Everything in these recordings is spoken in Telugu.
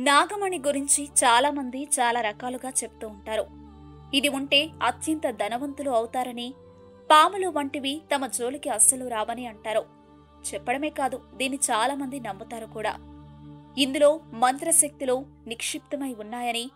నాగమణి గురించి చాలా మంది చాలా రకాలుగా చెప్తూ ఉంటారు. ఇది ఉంటే అత్యంత ధనవంతులు అవుతారని పాములు వంటివి తమ జోలికి అస్సలు రావని అంటారు. చెప్పడమే కాదు దీన్ని చాలా మంది నమ్ముతారు కూడా. ఇందులో మంత్రశక్తులు నిక్షిప్తమై ఉన్నాయని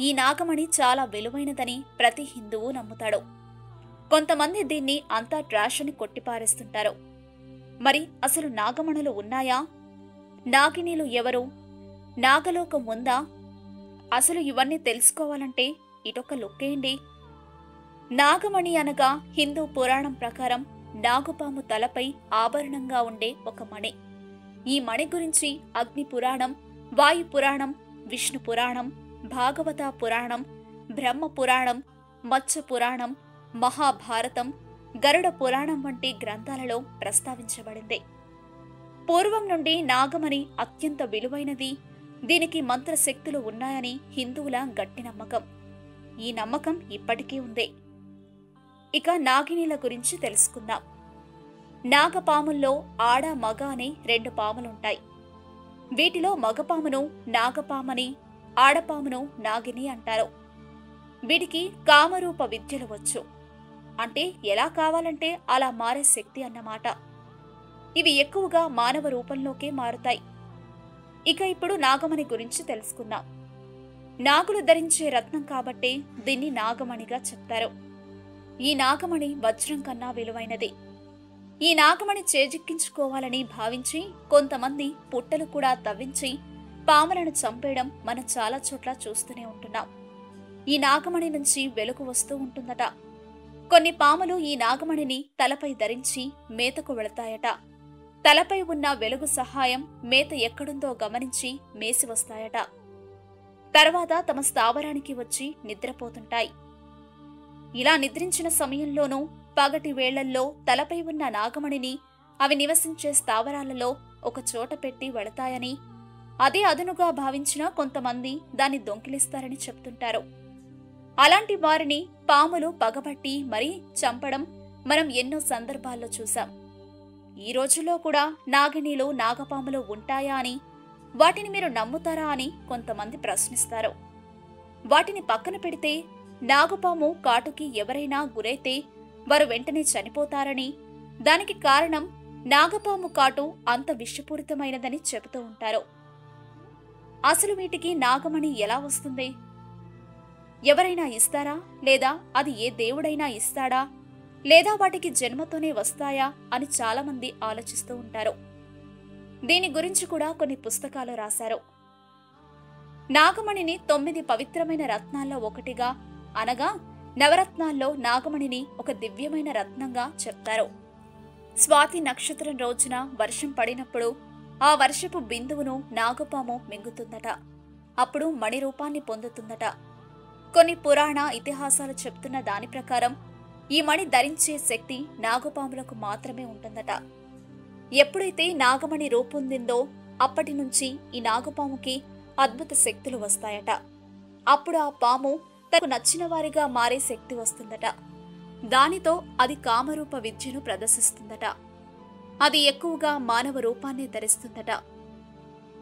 ఈ నాగమణి చాలా విలువైనదని ప్రతి హిందువు నమ్ముతాడు. కొంతమంది దీన్ని అంతా ట్రాష్ అని కొట్టిపారేస్తుంటారు. మరి అసలు నాగమణులు ఉన్నాయా? నాగినీలు ఎవరు? నాగలోకం ఉందా? అసలు ఇవన్నీ తెలుసుకోవాలంటే ఇటొక లుక్కేయండి నాగమణి అనగా హిందూ పురాణం ప్రకారం నాగుపాము తలపై ఆభరణంగా ఉండే ఒక మణి. ఈ మణి గురించి అగ్ని పురాణం వాయు పురాణం విష్ణు పురాణం భాగవత పురాణం బ్రహ్మ పురాణం మత్స్య పురాణం మహాభారతం గరుడ పురాణం వంటి గ్రంథాలలో ప్రస్తావించబడింది. పూర్వం నుండి నాగమణి అత్యంత విలువైనది దీనికి మంత్రశక్తులు ఉన్నాయని హిందువుల గట్టి నమ్మకం. ఈ నమ్మకం ఇప్పటికీ ఉంది. ఇక నాగినీల గురించి తెలుసుకుందాం. నాగపాముల్లో ఆడ మగ అనే రెండు పాములుంటాయి. వీటిలో మగపామును నాగపామని ఆడపామును నాగిని అంటారు. వీటికి కామరూప విద్యలు వచ్చు. అంటే ఎలా కావాలంటే అలా మారే శక్తి అన్నమాట. ఇవి ఎక్కువగా మానవ రూపంలోకే మారుతాయి. ఇక ఇప్పుడు నాగమణి గురించి తెలుసుకుందాం. నాగులు ధరించే రత్నం కాబట్టే దీన్ని నాగమణిగా చెప్తారు. ఈ నాగమణి వజ్రం కన్నా విలువైనది. ఈ నాగమణి చేజిక్కించుకోవాలని భావించి కొంతమంది పుట్టలు కూడా తవ్వించి పాములను చంపేయడం మనం చాలా చోట్ల చూస్తూనే ఉంటున్నాం. ఈ నాగమణి నుంచి వెలుగు వస్తూ ఉంటుందట. కొన్ని పాములు ఈ నాగమణిని తలపై ధరించి మేతకు వెళతాయట. తలపై ఉన్న వెలుగు సహాయం మేత ఎక్కడుందో గమనించి మేసి వస్తాయట. తర్వాత తమ స్థావరానికి వచ్చి నిద్రపోతుంటాయి. ఇలా నిద్రించిన సమయంలోనూ పగటి వేళల్లో తలపై ఉన్న నాగమణిని అవి నివసించే స్థావరాలలో ఒక చోట పెట్టి వెళతాయని అదే అదునుగా భావించిన కొంతమంది దాన్ని దొంకిలిస్తారని చెప్తుంటారు. అలాంటి వారిని పాములు పగబట్టి మరీ చంపడం మనం ఎన్నో సందర్భాల్లో చూశాం. ఈ రోజుల్లో కూడా నాగినీలు నాగపాములు ఉంటాయా అని? వాటిని మీరు నమ్ముతారా అని కొంతమంది ప్రశ్నిస్తారు. వాటిని పక్కన పెడితే నాగపాము కాటుకి ఎవరైనా గురైతే వారు వెంటనే చనిపోతారని దానికి కారణం నాగపాము కాటు అంత విషపూరితమైనదని చెబుతూ ఉంటారు. అసలు వీటికి నాగమణి ఎలా వస్తుంది? ఎవరైనా ఇస్తారా? లేదా అది ఏ దేవుడైనా ఇస్తాడా? లేదా వాటికి జన్మతోనే వస్తాయా అని చాలామంది ఆలోచిస్తూ ఉంటారు. దీని గురించి కూడా కొన్ని పుస్తకాలు రాశారు. నాగమణిని తొమ్మిది పవిత్రమైన రత్నాల్లో ఒకటిగా అనగా నవరత్నాల్లో నాగమణిని ఒక దివ్యమైన రత్నంగా చెప్తారు. స్వాతి నక్షత్రం రోజున వర్షం పడినప్పుడు ఆ వర్షపు బిందువును నాగపాము మింగుతుందట. అప్పుడు మణి రూపాన్ని పొందుతుందట. కొన్ని పురాణ ఇతిహాసాలు చెప్తున్న దాని ప్రకారం ఈ మణి ధరించే శక్తి నాగపాములకు మాత్రమే ఉంటుందట. ఎప్పుడైతే నాగమణి రూపొందిందో అప్పటి నుంచి ఈ నాగపాముకి అద్భుత శక్తులు వస్తాయట. అప్పుడు ఆ పాము తనకు నచ్చిన వారిగా మారే శక్తి వస్తుందట. దానితో అది కామరూప విద్యను ప్రదర్శిస్తుందట. అది ఎక్కువగా మానవ రూపాన్ని ధరిస్తుందట.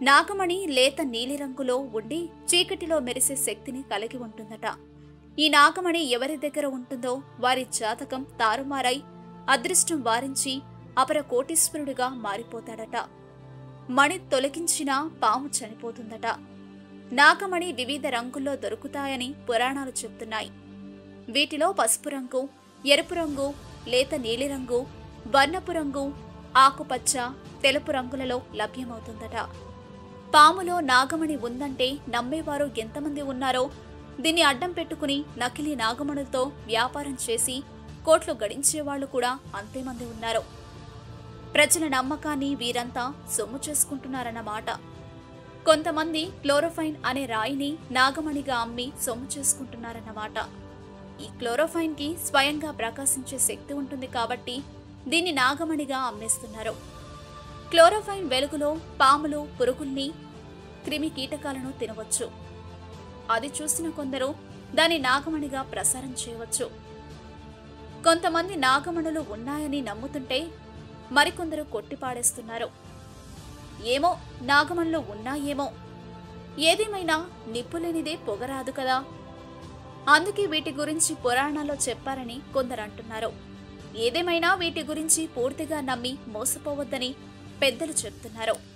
నాగమణి లేత నీలిరంగులో ఉండి చీకటిలో మెరిసే శక్తిని కలిగి ఉంటుందట. ఈ నాగమణి ఎవరి దగ్గర ఉంటుందో వారి జాతకం తారుమారై అదృష్టం వారించి అపర కోటీశ్వరుడిగా మారిపోతాడట. మణి తొలగించినా పాము చనిపోతుందట. నాగమణి వివిధ రంగుల్లో దొరుకుతాయని పురాణాలు చెప్తున్నాయి. వీటిలో పసుపు రంగు ఎరుపు రంగు లేత నీలిరంగు వర్ణపు రంగు ఆకుపచ్చ తెలుపు రంగులలో లభ్యమవుతుందట. పాములో నాగమణి ఉందంటే నమ్మేవారు ఎంతమంది ఉన్నారో దీన్ని అడ్డం పెట్టుకుని నకిలీ నాగమణులతో వ్యాపారం చేసి కోట్లు గడించేవాళ్ళు కూడా అంతేమంది ఉన్నారు. ప్రజల నమ్మకాన్ని వీరంతా సొమ్ము చేసుకుంటున్నారన్నమాట కొంతమంది క్లోరోఫైన్ అనే రాయిని నాగమణిగా అమ్మి సొమ్ము చేసుకుంటున్నారన్నమాట ఈ క్లోరోఫైన్కి స్వయంగా ప్రకాశించే శక్తి ఉంటుంది కాబట్టి దీన్ని నాగమణిగా అమ్మేస్తున్నారు. క్లోరోఫైన్ వెలుగులో పాములు పురుగుల్ని క్రిమి కీటకాలను తినవచ్చు. అది చూసిన కొందరు దాని నాగమణిగా ప్రసారం చేయవచ్చు. కొంతమంది నాగమణులు ఉన్నాయని నమ్ముతుంటే మరికొందరు కొట్టిపాడేస్తున్నారు. ఏమో నాగమణులు ఉన్నాయేమో. ఏదేమైనా నిప్పులేనిదే పొగరాదు కదా. అందుకే వీటి గురించి పురాణాల్లో చెప్పారని కొందరు అంటున్నారు ఏదేమైనా వీటి గురించి పూర్తిగా నమ్మి మోసపోవద్దని పెద్దలు చెప్తున్నారు.